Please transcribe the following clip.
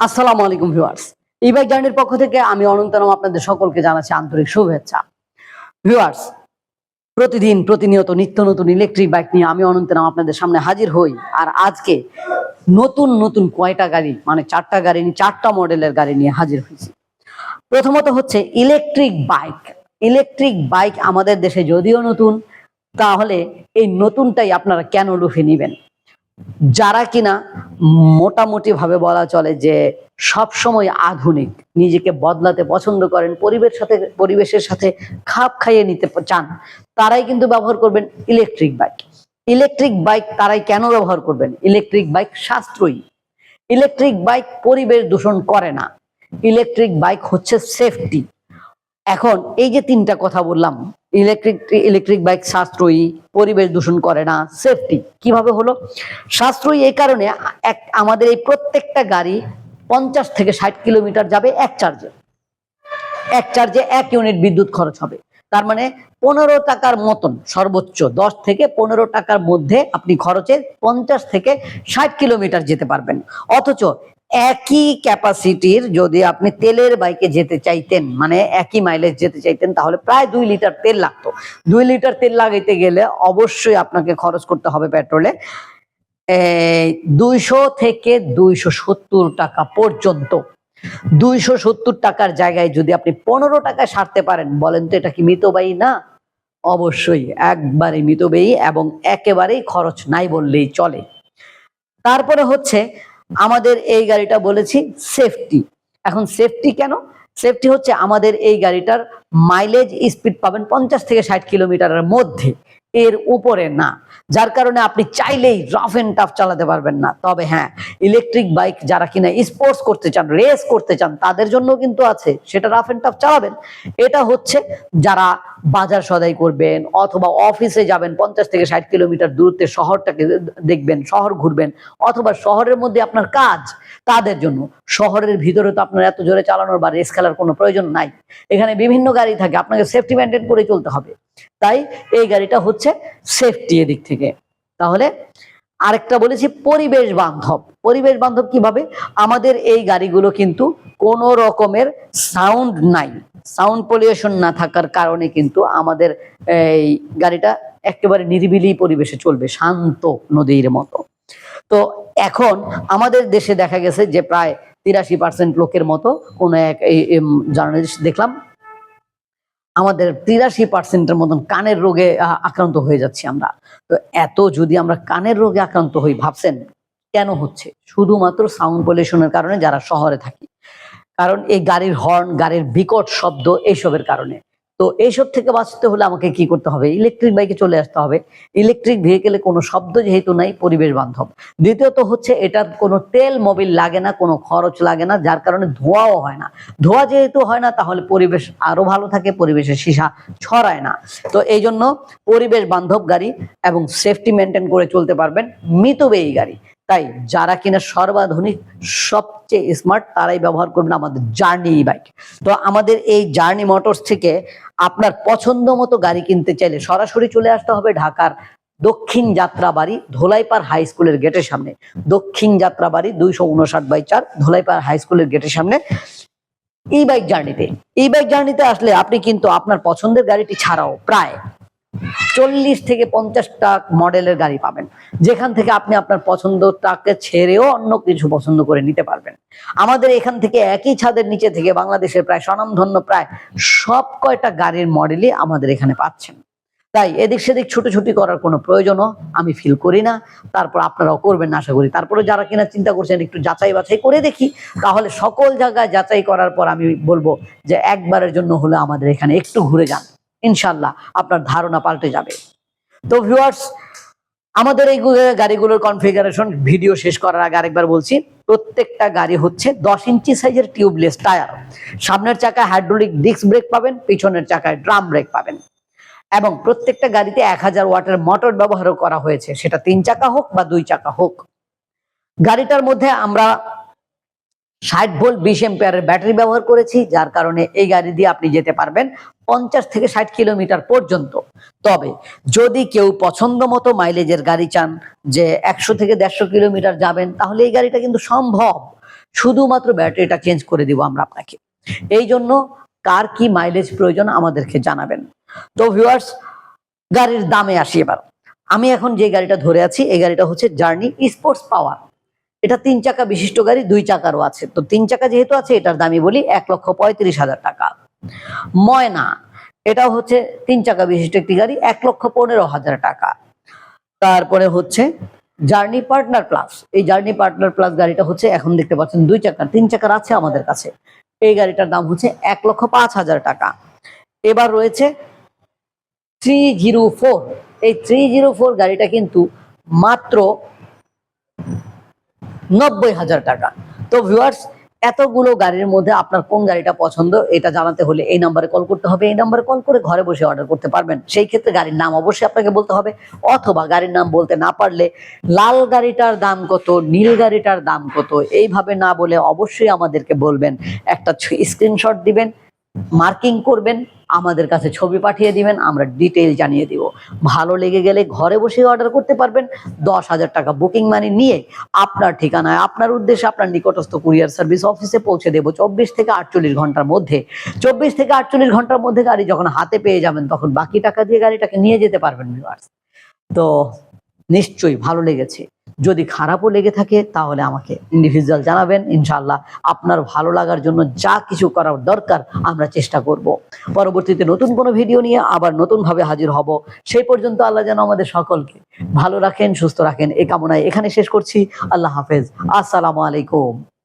আসসালামু আলাইকুম ভিউয়ার্স। ই বাইক জার্নির পক্ষ থেকে আমি অনন্তনম আপনাদের সকলকে জানাচ্ছি আন্তরিক শুভেচ্ছা। ভিউয়ার্স, প্রতিদিন প্রতিনিয়ত নিত্য নতুন ইলেকট্রিক বাইক নিয়ে আমি অনন্তনাম আপনাদের সামনে হাজির হই। আর আজকে নতুন নতুন কয়টা গাড়ি মানে চারটা গাড়ি নিয়ে, চারটা মডেলের গাড়ি নিয়ে হাজির হয়েছি। প্রথমত হচ্ছে ইলেকট্রিক বাইক ইলেকট্রিক বাইক আমাদের দেশে যদিও নতুন, তাহলে এই নতুনটাই আপনারা কেন লুফে নেবেন? যারা কিনা মোটামুটি ভাবে বলা চলে যে সব সময় আধুনিক, নিজেকে বদলাতে পছন্দ করেন, পরিবেশ সাথে, পরিবেশের সাথে খাপ খাইয়ে নিতে চান, তারাই কিন্তু ব্যবহার করবেন ইলেকট্রিক বাইক ইলেকট্রিক বাইক তারাই কেন ব্যবহার করবেন? ইলেকট্রিক বাইক সাশ্রয়ী। ইলেকট্রিক বাইক পরিবেশ দূষণ করে না। ইলেকট্রিক বাইক হচ্ছে সেফটি এখন এই যে তিনটা কথা বললাম ইলেকট্রিক ইলেকট্রিক বাইক সাশ্রয়ী, পরিবেশ দূষণ করে না সেফটি কীভাবে হলো? সাশ্রয়ী এই কারণে এক, আমাদের এই প্রত্যেকটা গাড়ি পঞ্চাশ থেকে ষাট কিলোমিটার যাবে এক চার্জে এক চার্জে এক ইউনিট বিদ্যুৎ খরচ হবে। তার মানে পনেরো টাকার মতন, সর্বোচ্চ দশ থেকে পনেরো টাকার মধ্যে আপনি খরচে পঞ্চাশ থেকে ষাট কিলোমিটার যেতে পারবেন। অথচ একই ক্যাপাসিটির যদি আপনি তেলের বাইকে যেতে চাইতেন মানে একই মাইলেজ যেতে চাইতেন, তাহলে প্রায় দুই লিটার তেল লাগতো। দুই লিটার তেল লাগাইতে গেলে অবশ্যই আপনাকে খরচ করতে হবে পেট্রোলে। দুইশো থেকে দুইশো সত্তর টাকা পর্যন্ত। দুইশো সত্তর টাকার জায়গায় যদি আপনি পনেরো টাকায় সারতে পারেন, বলেন তো এটা কি মিতব্যয়ী না। অবশ্যই একবারে মিতব্যয়ী এবং একেবারেই খরচ নাই বললেই চলে। তারপরে হচ্ছে আমাদের এই গাড়িটা বলেছি সেফটি এখন সেফটি কেন? সেফটি হচ্ছে আমাদের এই গাড়িটার মাইলেজ স্পিড পাবেন পঞ্চাশ থেকে ষাট কিলোমিটারের মধ্যে। এর উপরে না। যার কারণে আপনি চাইলেই রাফ এন্ড টাফ চালাতে পারবেন না। তবে হ্যাঁ ইলেকট্রিক বাইক যারা কিনা স্পোর্টস করতে চান রেস করতে চান, তাদের জন্য কিন্তু আছে, সেটা রাফ এন্ড টাফ চালাবেন। এটা হচ্ছে যারা বাজার সদাই করবেন অথবা অফিসে যাবেন, পঞ্চাশ থেকে ষাট কিলোমিটার দূরত্বে শহরটাকে দেখবেন, শহর ঘুরবেন, অথবা শহরের মধ্যে আপনার কাজ, তাদের জন্য। শহরের ভিতরে তো আপনার এত জোরে চালানোর বা রেস খেলার কোনো প্রয়োজন নাই। এখানে বিভিন্ন গাড়ি থাকে, আপনাকে সেফটি মেনটেন করে চলতে হবে। তাই এই গাড়িটা হচ্ছে সেফটি এদিক থেকে। তাহলে আরেকটা বলেছি পরিবেশ বান্ধব। পরিবেশ বান্ধব কীভাবে? আমাদের এই গাড়িগুলো কিন্তু কোনো রকমের সাউন্ড নাই। সাউন্ড পলিউশন না থাকার কারণে কিন্তু আমাদের এই গাড়িটা একেবারে নিরিবিলি পরিবেশে চলবে, শান্ত নদীর মতো। তো এখন আমাদের দেশে দেখা গেছে যে প্রায় তিরাশি পার্সেন্ট লোকের মতো কোন এক জার্নালিস্ট দেখলাম। আমাদের তিরাশি পার্সেন্টের মতন কানের রোগে আক্রান্ত হয়ে যাচ্ছি আমরা। তো এত যদি আমরা কানের রোগে আক্রান্ত হই, ভাবছেন কেন হচ্ছে? শুধুমাত্র সাউন্ড পলিউশনের কারণে যারা শহরে থাকি। কারণ এই গাড়ির হর্ন, গাড়ির বিকট শব্দ, এইসবের কারণে। তো এইসব থেকে বাঁচতে হলে আমাকে কি করতে হবে? ইলেকট্রিক বাইকে চলে আসতে হবে। ইলেকট্রিক ভেহিকেলে কোনো শব্দ যেহেতু নাই, পরিবেশ বান্ধব। দ্বিতীয়ত হচ্ছে এটা কোনো তেল মোবিল লাগে না, কোনো খরচ লাগে না, যার কারণে ধোঁয়াও হয় না। ধোঁয়া যেহেতু হয় না, তাহলে পরিবেশ আরও ভালো থাকে, পরিবেশের সীসা ছড়ায় না। তো এই জন্য পরিবেশ বান্ধব গাড়ি এবং সেফটি মেনটেন করে চলতে পারবেন মিতব্যয়ী গাড়ি। তাই যারা কিনা সর্বাধুনিক, সবচেয়ে স্মার্ট তারাই ব্যবহার করবেন আমাদের জার্নি বাইক তো আমাদের এই জার্নি মোটরস থেকে আপনার পছন্দ মতো গাড়ি কিনতে চাইলে সরাসরি চলে আসতে হবে ঢাকার দক্ষিণ যাত্রাবাড়ি ধোলাইপাড় হাই স্কুলের গেটের সামনে। দক্ষিণ যাত্রাবাড়ি দুইশো উনষাট বাই চার ধোলাইপাড় হাই স্কুলের গেটের সামনে। ই বাইক জার্নিতে ই বাইক জার্নিতে আসলে আপনি কিন্তু আপনার পছন্দের গাড়িটি ছাড়াও প্রায় চল্লিশ থেকে পঞ্চাশটা মডেলের গাড়ি পাবেন। যেখান থেকে আপনি আপনার পছন্দটাকে ছেড়েও অন্য কিছু পছন্দ করে নিতে পারবেন। আমাদের এখান থেকে একই ছাদের নিচে থেকে বাংলাদেশের প্রায় স্বনামধন্য প্রায় সব কয়টা গাড়ির মডেলই আমাদের এখানে পাচ্ছেন। তাই এদিক সেদিক ছুটোছুটি করার কোনো প্রয়োজনও আমি ফিল করি না। তারপর আপনারাও করবেন আশা করি। তারপরে যারা কিনা চিন্তা করছেন একটু যাচাই বাছাই করে দেখি, তাহলে সকল জায়গায় যাচাই করার পর আমি বলব যে একবারের জন্য হলে আমাদের এখানে একটু ঘুরে যান। ইনশাল্লাহ আপনার ধারণা পাল্টে যাবে। তো ভিউয়ার্স আমাদের এই গাড়িগুলোর কনফিগারেশন ভিডিও শেষ করার আগে আরেকবার বলছি, প্রত্যেকটা গাড়ি হচ্ছে দশ ইঞ্চি সাইজের টিউবলেস টায়ার সামনের চাকায় হাইড্রোলিক ডিস্ক ব্রেক পাবেন, পিছনের চাকায় ড্রাম ব্রেক পাবেন। এবং প্রত্যেকটা গাড়িতে এক হাজার ওয়াটের মোটর ব্যবহারও করা হয়েছে। সেটা তিন চাকা হোক বা দুই চাকা হোক। গাড়িটার মধ্যে আমরা ষাট ভোল্ট বিশ এম্পিয়ারের ব্যাটারি ব্যবহার করেছি, যার কারণে এই গাড়ি দিয়ে আপনি যেতে পারবেন পঞ্চাশ থেকে ষাট কিলোমিটার পর্যন্ত। তবে যদি কেউ পছন্দ মতো মাইলেজের গাড়ি চান, যে একশো থেকে দেড়শো কিলোমিটার যাবেন, তাহলে এই গাড়িটা কিন্তু সম্ভব। শুধুমাত্র ব্যাটারিটা চেঞ্জ করে দিব আমরা আপনাকে। এই জন্য কার কি মাইলেজ প্রয়োজন আমাদেরকে জানাবেন। তো ভিউয়ার্স গাড়ির দামে আসি এবার। আমি এখন যে গাড়িটা ধরে আছি, এই গাড়িটা হচ্ছে জার্নি স্পোর্টস পাওয়ার এটা তিন চাকা বিশিষ্ট গাড়ি, দুই চাকারও আছে। তো তিন চাকা যেহেতু আছে, এটার দামই বলি এক লক্ষ পঁয়ত্রিশ হাজার টাকা। ময়না, এটাও হচ্ছে তিন চাকা বিশিষ্ট একটি গাড়ি, এক লক্ষ পনেরো হাজার টাকা। তারপরে হচ্ছে জার্নি পার্টনার প্লাস এই জার্নি পার্টনার প্লাস গাড়িটা হচ্ছে, এখন দেখতে পাচ্ছেন দুই চাকা তিন চাকার আছে আমাদের কাছে। এই গাড়িটার দাম হচ্ছে এক লক্ষ পাঁচ হাজার টাকা। এবার রয়েছে থ্রি জিরো ফোর। এই থ্রি জিরো ফোর গাড়িটা কিন্তু মাত্র নব্বই হাজার টাকা। তো ভিউয়ার্স এতগুলো গাড়ির মধ্যে আপনার কোন গাড়িটা পছন্দ, এটা জানাতে হলে এই নাম্বারে কল করতে হবে। এই নাম্বারে কল করে ঘরে বসে অর্ডার করতে পারবেন। সেই ক্ষেত্রে গাড়ির নাম অবশ্যই আপনাকে বলতে হবে। অথবা গাড়ির নাম বলতে না পারলে লাল গাড়িটার দাম কত, নীল গাড়িটার দাম কত, এইভাবে না বলে অবশ্যই আমাদেরকে বলবেন। একটা স্ক্রিনশট দিবেন মার্কিং করবেন। আমাদের কাছে ছবি পাঠিয়ে দিবেন, আমরা ডিটেইল জানিয়ে দিব। ভালো লেগে গেলে ঘরে বসে অর্ডার করতে পারবেন। দশ হাজার টাকা বুকিং মানি নিয়ে আপনার ঠিকানায়, আপনার উদ্দেশ্যে আপনার নিকটস্থ কুরিয়ার সার্ভিস অফিসে পৌঁছে দেবো। চব্বিশ থেকে আটচল্লিশ ঘণ্টার মধ্যে। চব্বিশ থেকে আটচল্লিশ ঘণ্টার মধ্যে গাড়ি যখন হাতে পেয়ে যাবেন, তখন বাকি টাকা দিয়ে গাড়িটাকে নিয়ে যেতে পারবেন তো নিশ্চয়ই ভালো লেগেছে। যদি খারাপও লেগে থাকে, তাহলে আমাকে ইন্ডিভিজুয়াল জানাবেন। ইনশাল্লাহ আপনার ভালো লাগার জন্য যা কিছু করার দরকার আমরা চেষ্টা করব। পরবর্তীতে নতুন কোনো ভিডিও নিয়ে আবার নতুনভাবে হাজির হব। সেই পর্যন্ত আল্লাহ যেন আমাদের সকলকে ভালো রাখেন, সুস্থ রাখেন। এ কামনায় এখানে শেষ করছি। আল্লাহ হাফেজ। আসসালামু আলাইকুম।